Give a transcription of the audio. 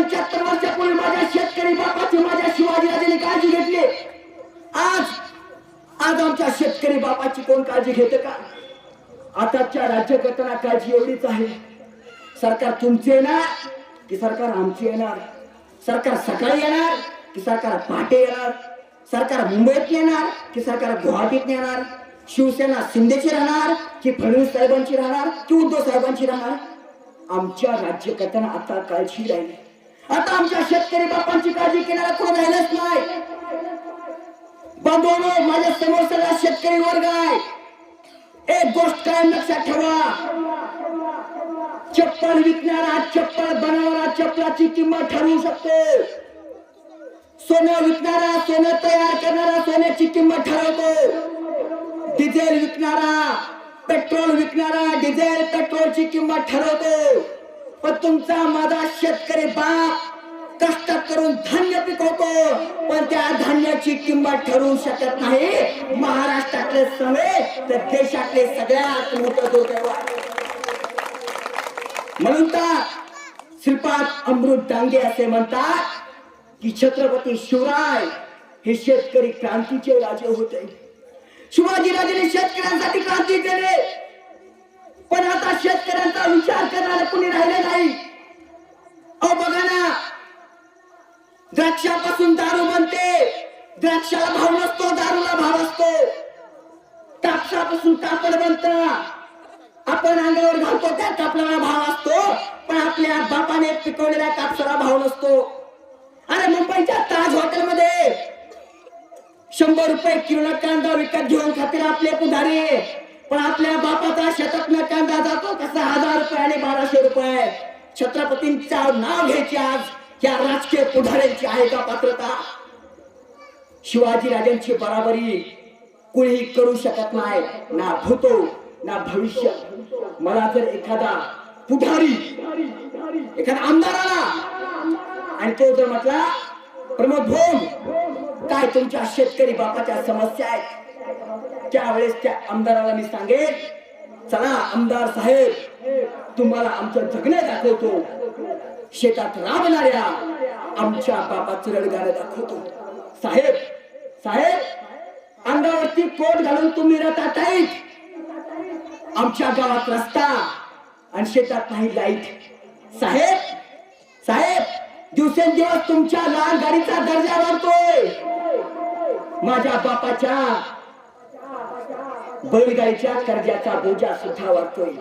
पंच्याहत्तर वर्षापूर्वी माझ्या शेतकरी बापाची माझ्या शिवाजीराजांनी काळजी घेतली. आज आज आमच्या शेतकरी बापाची कोण काळजी घेते का? आताच्या राज्यकर्त्यांना काळजी एवढीच आहे. सरकार तुमचे येणार की सरकार आमची येणार? सरकार सकाळी येणार की सरकार पहाटे येणार? सरकार मुंबईत येणार की सरकार गुवाहाटीत येणार शिवसेना शिंदेची राहणार की फडणवीस साहेबांची राहणार की उद्धव साहेबांची राहणार? आमच्या राज्यकर्त्यांना आता काळजी राहिली. आता आमच्या शेतकरी बापांची काळजी घेणारा कोण राहिलंच नाही. बांधवनो माझ्यासमोर सगळा शेतकरी वर्ग आहे. एक गोष्ट काय लक्षात ठेवा. चप्पल विकणारा चप्पल बनवणारा चप्पलाची किंमत ठरवू शकतो. सोनं विकणारा सोनं तयार करणारा सोन्याची किंमत ठरवतो. डिझेल विकणारा पेट्रोल विकणारा डिझेल पेट्रोलची किंमत ठरवतो. पण तुमचा माझा शेतकरी बाप कष्ट करून धान्य पिकवतो पण त्या धान्याची किंमत ठरवू शकत नाही. महाराष्ट्रातले सगळे तर देशातले सगळ्यात मोठं दुर्दैव म्हणून तर श्रीपाद अमृत डांगे असे म्हणतात की छत्रपती शिवराय हे शेतकरी क्रांतीचे राजे होते. शिवाजीराजेने शेतकऱ्यांसाठी क्रांती केली. पण आता शेतकऱ्यांचा विचार करणारे कुणी राहिले नाही अहो बघा ना द्राक्षापासून दारू बनते. द्राक्षाला भाव नसतो दारूला भाव असतो. कापसापासून कापड बनत. आपण अंगावर घालतो त्या कापडाला भाव असतो. पण आपल्या बापाने पिकवलेल्या कापसाला भाव नसतो. अरे मुंबईच्या ताज हॉटेलमध्ये शंभर रुपये किलो कांदा विकत घेऊन खातील आपले पुढारी. पण आपल्या बापाचा शतकनं कांदा जातो कसा हजार रुपये आणि बाराशे रुपये. छत्रपतींचा नाव घ्यायचे आज. या राजकीय पुढाऱ्यांची आहे का पात्रता? शिवाजी राजांची बराबरी कुणीही करू शकत नाही ना भूतो ना भविष्य. मला जर एखादा पुढारी एखादा आमदार आला आणि तो जर म्हटला प्रमोद भोम काय तुमच्या शेतकरी बापाच्या समस्या आहेत? त्यावेळेस त्या आमदाराला मी सांगेन चला आमदार साहेब तुम्हाला आमचं जगणं दाखवतो शेतात राबणाऱ्या आमच्या बापाचं रडगाणं दाखवतो. साहेब साहेब अंगावरती कोट घालून तुम्ही राहता आहेत. आमच्या गावात रस्ता आणि शेतात नाही लाइट. साहेब साहेब दिवसेंदिवस तुमच्या लहान गाडीचा दर्जा वाढतोय. माझ्या बापाच्या बैलगाडीच्या कर्जाचा बोजा सुद्धा वाढतोय.